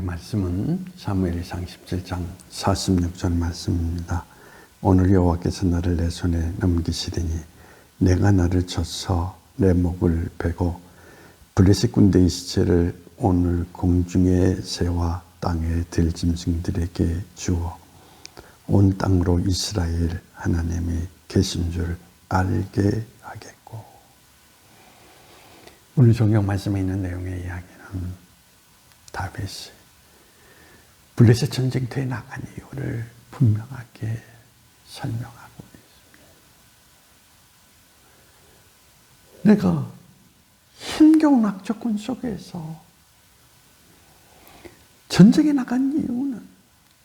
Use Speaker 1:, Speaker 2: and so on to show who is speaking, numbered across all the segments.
Speaker 1: 말씀은 사무엘상 17장 46절 말씀입니다. 오늘 여호와께서 너를 내 손에 넘기시리니 내가 너를 쳐서 내 목을 베고 블레셋 군대의 시체를 오늘 공중의 새와 땅의 들짐승들에게 주어 온 땅으로 이스라엘 하나님이 계신 줄 알게 하겠고 오늘 성경 말씀에 있는 내용의 이야기는 다윗이 블레셋 전쟁터에 나간 이유를 분명하게 설명하고 있습니다. 내가 힘겨운 악조건 속에서 전쟁에 나간 이유는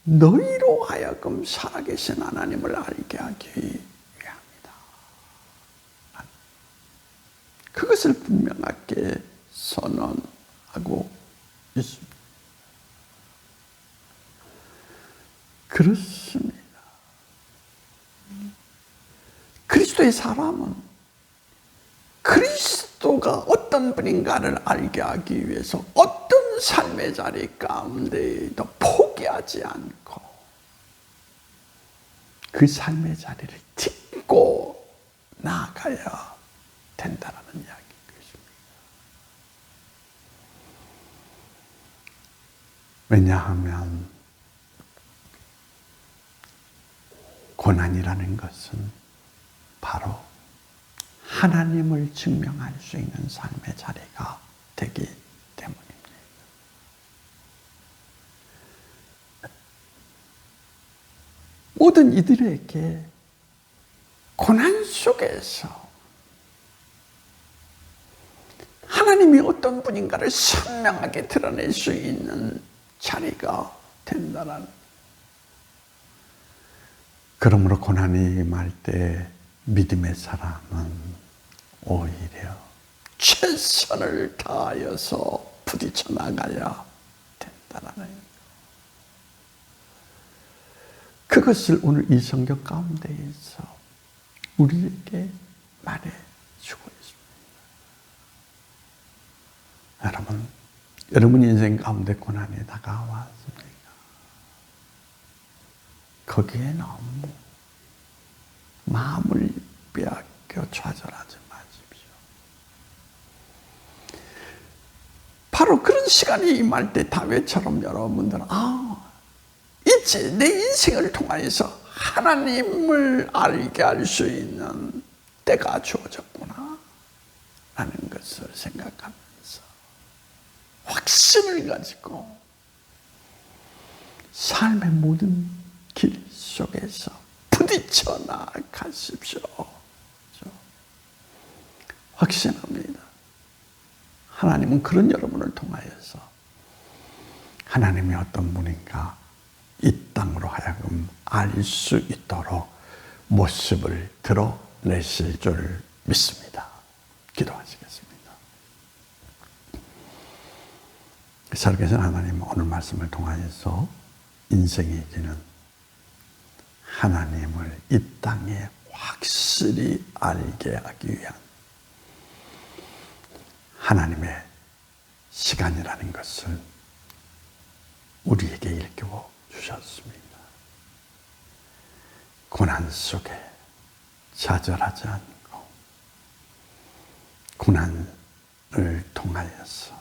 Speaker 1: 너희로 하여금 살아계신 하나님을 알게 하기 위함이다. 그것을 분명하게 선언하고 있습니다. 그렇습니다. 그리스도의 사람은 그리스도가 어떤 분인가를 알게 하기 위해서 어떤 삶의 자리 가운데에도 포기하지 않고 그 삶의 자리를 딛고 나아가야 된다는 이야기. 왜냐하면 고난이라는 것은 바로 하나님을 증명할 수 있는 삶의 자리가 되기 때문입니다. 모든 이들에게 고난 속에서 하나님이 어떤 분인가를 선명하게 드러낼 수 있는 자리가 된다는 그러므로 고난이 임할 때 믿음의 사람은 오히려 최선을 다하여서 부딪혀 나가야 된다는 그것을 오늘 이 성경 가운데에서 우리에게 말해 주고 있습니다. 여러분, 여러분 인생 가운데 고난이 다가왔습니까? 거기에 너무 마음을 빼앗겨 좌절하지 마십시오. 바로 그런 시간이 임할 때 다윗처럼 여러분들은 아 이제 내 인생을 통하여서 하나님을 알게 할 수 있는 때가 주어졌구나 라는 것을 생각합니다. 확신을 가지고 삶의 모든 길 속에서 부딪혀 나가십시오. 확신합니다. 하나님은 그런 여러분을 통하여서 하나님이 어떤 분인가 이 땅으로 하여금 알 수 있도록 모습을 드러내실 줄 믿습니다. 기도하시겠습니다. 살아계신 하나님 오늘 말씀을 통하여서 인생의 길은 하나님을 이 땅에 확실히 알게 하기 위한 하나님의 시간이라는 것을 우리에게 일깨워 주셨습니다. 고난 속에 좌절하지 않고 고난을 통하여서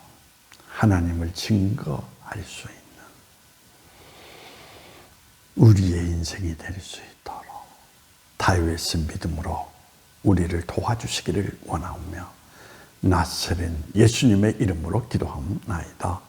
Speaker 1: 하나님을 증거할 수 있는 우리의 인생이 될 수 있도록 다윗의 믿음으로 우리를 도와주시기를 원하오며 나세린 예수님의 이름으로 기도하옵나이다.